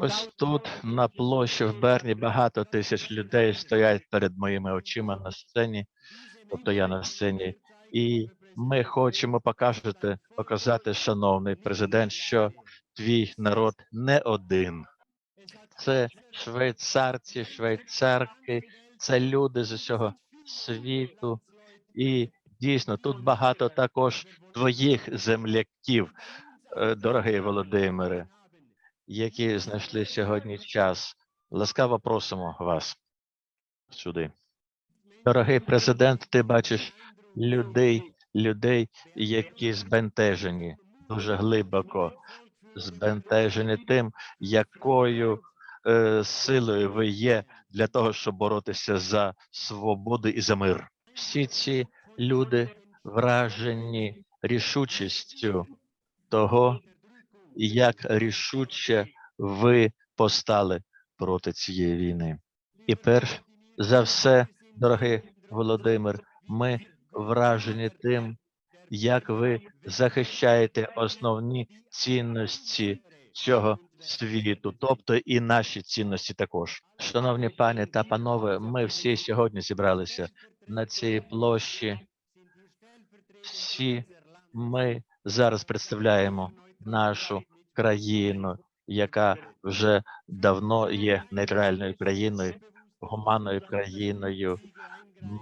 Ось тут на площі в Берні багато тисяч людей стоять перед моїми очима на сцені, тобто я на сцені, і ми хочемо покажете, показати, шановний президент, що твій народ не один. Це швейцарці, швейцарки, це люди з усього світу. І дійсно тут багато також твоїх земляків, дорогий Володимире які знайшли сьогодні час. Ласкаво просимо вас сюди. Дорогий президент, ти бачиш людей, людей, які збентежені дуже глибоко, збентежені тим, якою е, силою ви є для того, щоб боротися за свободу і за мир. Всі ці люди вражені рішучістю того, як рішуче ви постали проти цієї війни. І перш за все, дорогий Володимир, ми вражені тим, як ви захищаєте основні цінності цього світу, тобто і наші цінності також. Шановні пані та панове, ми всі сьогодні зібралися на цій площі. Всі ми зараз представляємо нашу країну, яка вже давно є нейтральною країною, гуманною країною.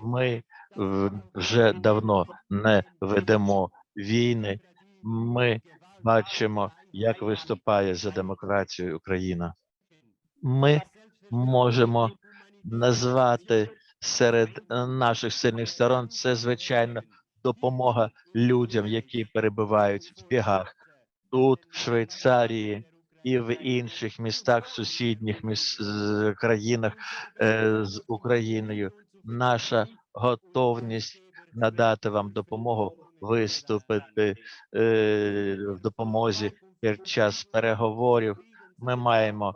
Ми вже давно не ведемо війни. Ми бачимо, як виступає за демократію Україна. Ми можемо назвати серед наших сильних сторон це звичайно допомога людям, які перебувають в бігах тут, в Швейцарії і в інших містах, сусідніх міс... країнах е, з Україною. Наша готовність надати вам допомогу виступити е, в допомозі під час переговорів. Ми маємо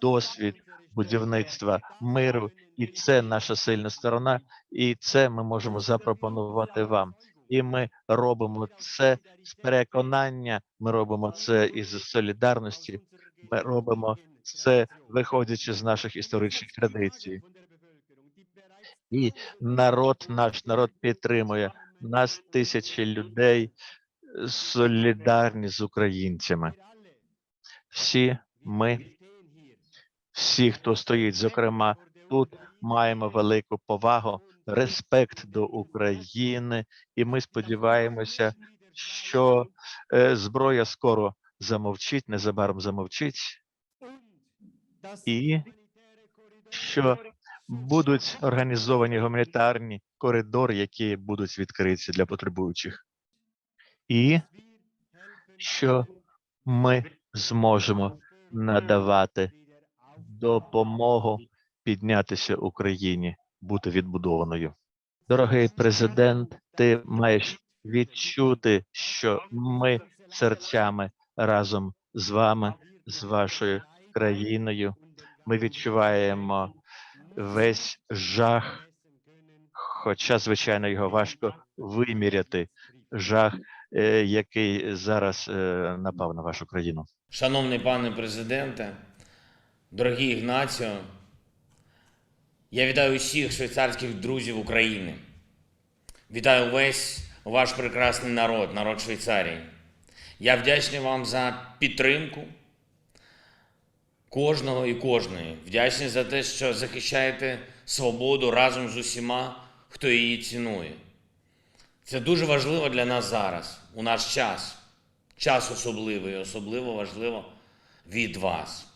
досвід будівництва миру, і це наша сильна сторона, і це ми можемо запропонувати вам. І ми робимо це з переконання, ми робимо це із солідарності, ми робимо це виходячи з наших історичних традицій. І народ, наш народ підтримує нас тисячі людей солідарні з українцями. Всі ми, всі, хто стоїть, зокрема, тут маємо велику повагу, респект до України, і ми сподіваємося, що е, зброя скоро замовчить, незабаром замовчить, і що будуть організовані гуманітарні коридори, які будуть відкриті для потребуючих, і що ми зможемо надавати допомогу піднятися Україні, бути відбудованою. Дорогий президент, ти маєш відчути, що ми серцями разом з вами, з вашою країною. Ми відчуваємо весь жах, хоча, звичайно, його важко виміряти. Жах, е, який зараз е, напав на вашу країну. Шановний пане президенте, дорогий Ігнаціо, я вітаю усіх швейцарських друзів України. Вітаю весь ваш прекрасний народ, народ Швейцарії. Я вдячний вам за підтримку кожного і кожної. Вдячний за те, що захищаєте свободу разом з усіма, хто її цінує. Це дуже важливо для нас зараз, у наш час. Час особливий, особливо важливо від вас.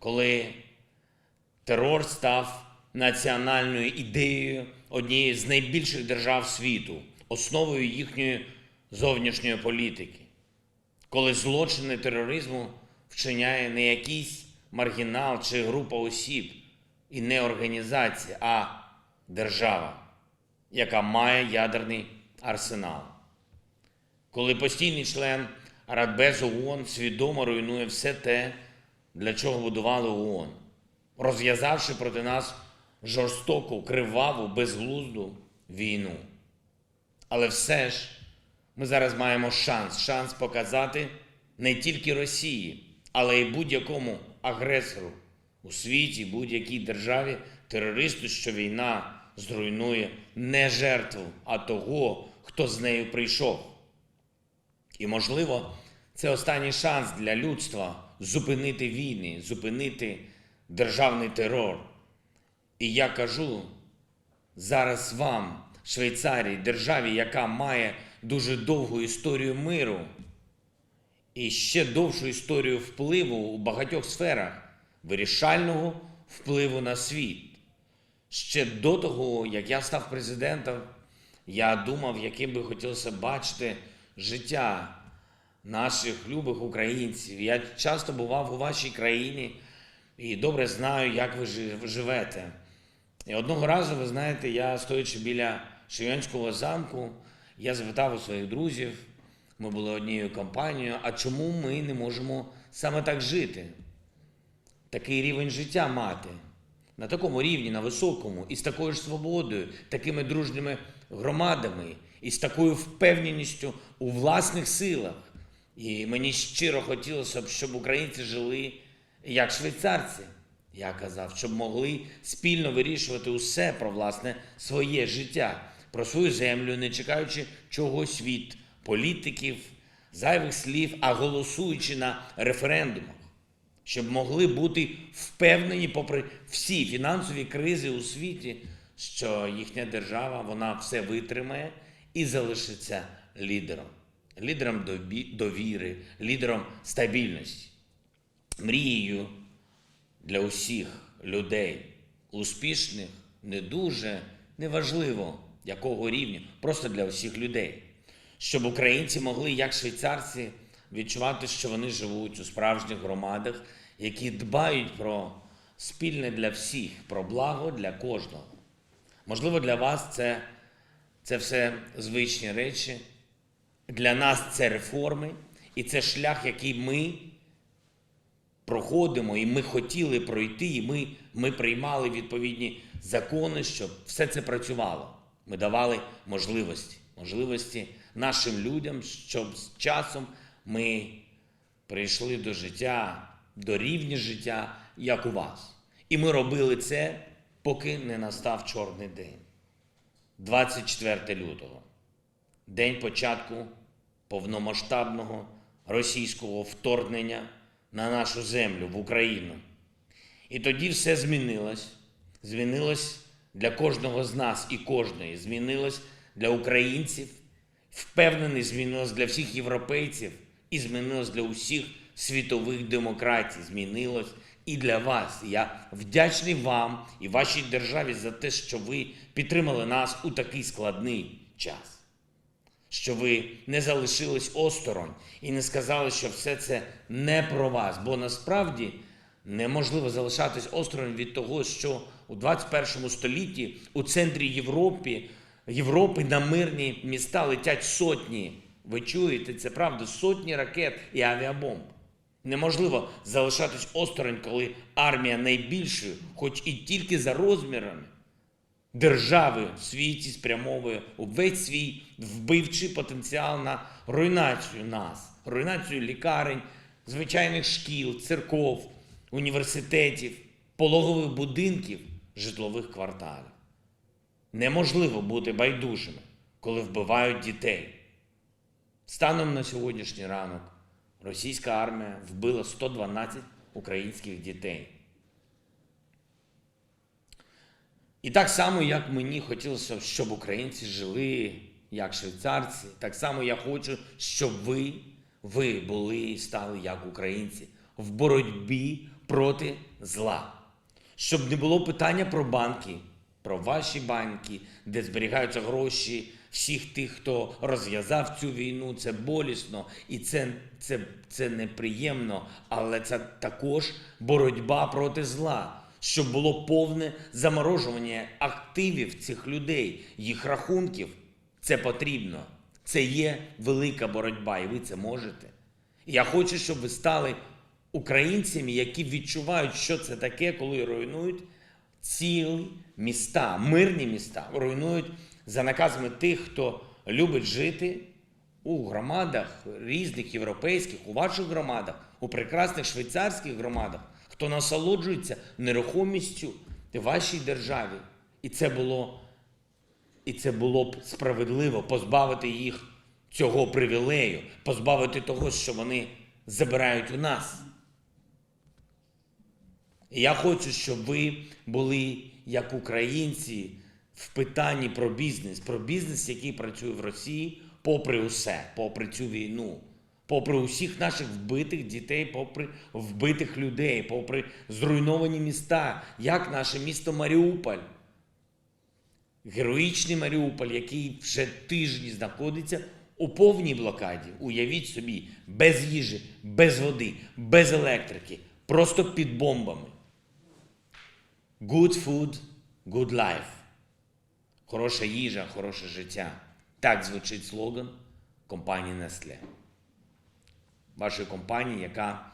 Коли терор став національною ідеєю однієї з найбільших держав світу, основою їхньої зовнішньої політики. Коли злочини тероризму вчиняє не якийсь маргінал чи група осіб, і не організація, а держава, яка має ядерний арсенал. Коли постійний член Радбезу ООН свідомо руйнує все те, для чого будували ООН, розв'язавши проти нас жорстоку, криваву, безглузду війну. Але все ж Ми зараз маємо шанс, шанс показати не тільки Росії, але й будь-якому агресору у світі, будь-якій державі, терористу, що війна зруйнує не жертву, а того, хто з нею прийшов. І, можливо, це останній шанс для людства зупинити війни, зупинити державний терор. І я кажу зараз вам, Швейцарії, державі, яка має дуже довгу історію миру і ще довшу історію впливу у багатьох сферах, вирішального впливу на світ. Ще до того, як я став президентом, я думав, яким би хотілося бачити життя наших любих українців. Я часто бував у вашій країні і добре знаю, як ви живете. І одного разу, ви знаєте, я стоячи біля Шийонського замку, я запитав у своїх друзів, ми були однією компанією, а чому ми не можемо саме так жити? Такий рівень життя мати. На такому рівні, на високому, і з такою ж свободою, такими дружніми громадами, і з такою впевненістю у власних силах. І мені щиро хотілося б, щоб українці жили як швейцарці. Я казав, щоб могли спільно вирішувати усе про власне своє життя, про свою землю, не чекаючи чогось від політиків, зайвих слів, а голосуючи на референдумах, щоб могли бути впевнені, попри всі фінансові кризи у світі, що їхня держава вона все витримає і залишиться лідером, лідером довіри, лідером стабільності мрією для усіх людей, успішних, не дуже, неважливо якого рівня, просто для усіх людей. Щоб українці могли, як швейцарці, відчувати, що вони живуть у справжніх громадах, які дбають про спільне для всіх, про благо для кожного. Можливо, для вас це, це все звичні речі. Для нас це реформи, і це шлях, який ми проходимо, і ми хотіли пройти, і ми, ми приймали відповідні закони, щоб все це працювало. Ми давали можливості, можливості нашим людям, щоб з часом ми прийшли до життя, до рівня життя, як у вас. І ми робили це, поки не настав чорний день. 24 лютого, день початку повномасштабного російського вторгнення на нашу землю в Україну. І тоді все змінилось. Змінилось для кожного з нас і кожної. Змінилось для українців, впевнений, змінилось для всіх європейців і змінилось для усіх світових демократій. Змінилось і для вас. Я вдячний вам і вашій державі за те, що ви підтримали нас у такий складний час що ви не залишились осторонь і не сказали, що все це не про вас. Бо насправді неможливо залишатись осторонь від того, що у 21 столітті у центрі Європи, Європи на мирні міста летять сотні. Ви чуєте, це правда, сотні ракет і авіабомб. Неможливо залишатись осторонь, коли армія найбільшої, хоч і тільки за розмірами, держави в світі спрямовує увесь свій вбивчий потенціал на руйнацію нас, руйнацію лікарень, звичайних шкіл, церков, університетів, пологових будинків, житлових кварталів. Неможливо бути байдужими, коли вбивають дітей. Станом на сьогоднішній ранок російська армія вбила 112 українських дітей. І так само, як мені хотілося, щоб українці жили як швейцарці, так само я хочу, щоб ви, ви були і стали як українці в боротьбі проти зла. Щоб не було питання про банки, про ваші банки, де зберігаються гроші всіх тих, хто розв'язав цю війну. Це болісно і це, це, це неприємно, але це також боротьба проти зла. Щоб було повне заморожування активів цих людей, їх рахунків. Це потрібно. Це є велика боротьба, і ви це можете. Я хочу, щоб ви стали українцями, які відчувають, що це таке, коли руйнують цілі міста, мирні міста, руйнують за наказами тих, хто любить жити у громадах різних європейських, у ваших громадах, у прекрасних швейцарських громадах, хто насолоджується нерухомістю в вашій державі. І це було, і це було б справедливо позбавити їх цього привілею, позбавити того, що вони забирають у нас. І я хочу, щоб ви були як українці в питанні про бізнес, про бізнес, який працює в Росії, попри усе, попри цю війну, попри усіх наших вбитих дітей, попри вбитих людей, попри зруйновані міста, як наше місто Маріуполь. Героїчний Маріуполь, який вже тижні знаходиться у повній блокаді. Уявіть собі, без їжі, без води, без електрики, просто під бомбами. Good food, good life. Хороша їжа, хороше життя. Так звучить слоган компанії Nestle. Вашої компанії, яка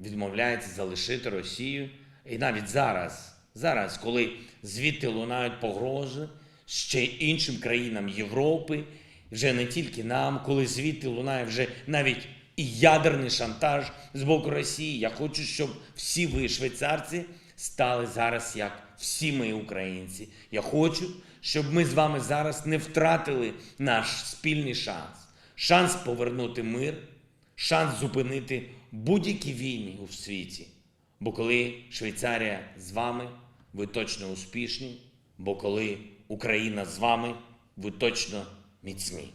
відмовляється залишити Росію. І навіть зараз, зараз, коли звідти лунають погрози ще іншим країнам Європи, вже не тільки нам, коли звідти лунає вже навіть і ядерний шантаж з боку Росії. Я хочу, щоб всі ви, швейцарці, стали зараз як всі ми українці. Я хочу, щоб ми з вами зараз не втратили наш спільний шанс. Шанс повернути мир, шанс зупинити будь-які війни у світі. Бо коли Швейцарія з вами, ви точно успішні, бо коли Україна з вами, ви точно міцні.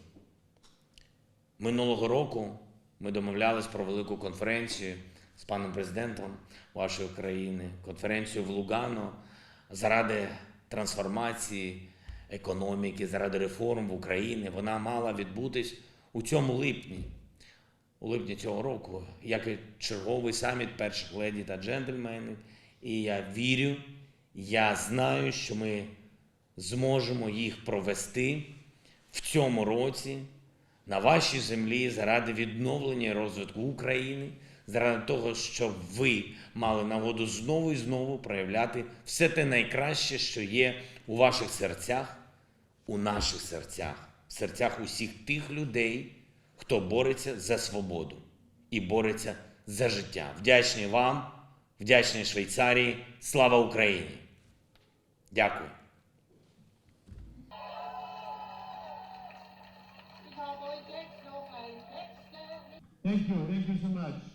Минулого року ми домовлялись про велику конференцію з паном президентом вашої країни, конференцію в Лугано заради трансформації економіки, заради реформ в Україні. Вона мала відбутись у цьому липні у липні цього року, як і черговий саміт перших леді та джентльменів. І я вірю, я знаю, що ми зможемо їх провести в цьому році на вашій землі заради відновлення і розвитку України, заради того, щоб ви мали нагоду знову і знову проявляти все те найкраще, що є у ваших серцях, у наших серцях, в серцях усіх тих людей, хто бореться за свободу і бореться за життя. Вдячний вам, вдячний Швейцарії. Слава Україні! Дякую. Thank you, thank you so much.